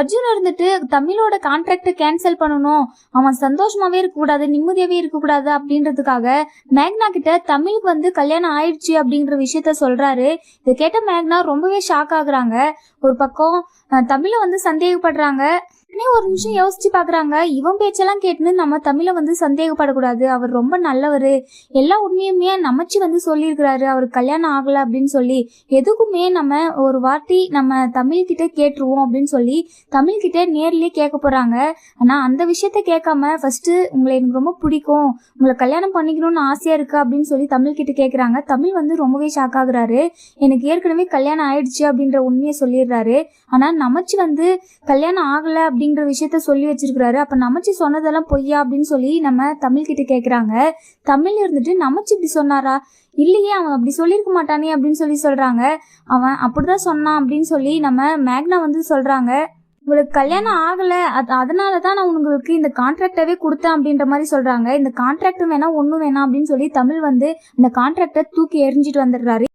அர்ஜுன் இருந்துட்டு தமிழோட கான்ட்ராக்டை கேன்சல் பண்ணணும். அவன் சந்தோஷமாவே இருக்கக்கூடாது நிம்மதியாவே இருக்கக்கூடாது அப்படின்றதுக்காக மேக்னா கிட்ட தமிழுக்கு வந்து கல்யாணம் ஆயிடுச்சு அப்படின்ற விஷயத்த சொல்றாரு. இதை கேட்ட மேக்னா ரொம்பவே ஷாக் ஆகுறாங்க. ஒரு பக்கம் தமிழை வந்து சந்தேகப்படுறாங்க. உடனே ஒரு நிமிஷம் யோசிச்சு பாக்குறாங்க. இவன் பேச்செல்லாம் கேட்டுன்னு நம்ம தமிழை வந்து சந்தேகப்படக்கூடாது. அவர் ரொம்ப நல்லவர். எல்லா உண்மையுமே நமச்சி வந்து சொல்லியிருக்கிறாரு. அவருக்கு கல்யாணம் ஆகல அப்படின்னு சொல்லி எதுக்குமே நம்ம ஒரு வாட்டி நம்ம தமிழ்கிட்ட கேட்டுருவோம் அப்படின்னு சொல்லி தமிழ்கிட்ட நேர்லயே கேட்க போறாங்க. ஆனா அந்த விஷயத்த கேட்காம ஃபர்ஸ்ட் உங்களை எனக்கு ரொம்ப பிடிக்கும். உங்களை கல்யாணம் பண்ணிக்கணும்னு ஆசையா இருக்கு அப்படின்னு சொல்லி தமிழ்கிட்ட கேட்குறாங்க தமிழ் வந்து ரொம்பவே ஷாக் ஆகுறாரு. எனக்கு ஏற்கனவே கல்யாணம் ஆயிடுச்சு அப்படின்ற உண்மையை சொல்லிடுறாரு. ஆனா நமச்சு வந்து கல்யாணம் ஆகல அப்படிங்கிற விஷயத்த சொல்லி வச்சிருக்கிறாரு. அப்ப நமச்சி சொன்னதெல்லாம் பொய்யா அப்படின்னு சொல்லி நம்ம தமிழ் கிட்ட கேட்குறாங்க தமிழ் இருந்துட்டு நமச்சி இப்படி சொன்னாரா? இல்லையே அவன் அப்படி சொல்லியிருக்க மாட்டானே அப்படின்னு சொல்லி சொல்றாங்க. அவன் அப்படிதான் சொன்னான் அப்படின்னு சொல்லி நம்ம மேக்னா வந்து சொல்றாங்க. உங்களுக்கு கல்யாணம் ஆகல அது அதனால தான் நான் உங்களுக்கு இந்த கான்ட்ராக்டவே கொடுத்தேன் அப்படின்ற மாதிரி சொல்றாங்க. இந்த கான்ட்ராக்டும் வேணா ஒன்றும் வேணாம் அப்படின்னு சொல்லி தமிழ் வந்து இந்த கான்ட்ராக்டை தூக்கி எரிஞ்சிட்டு வந்துடுறாரு.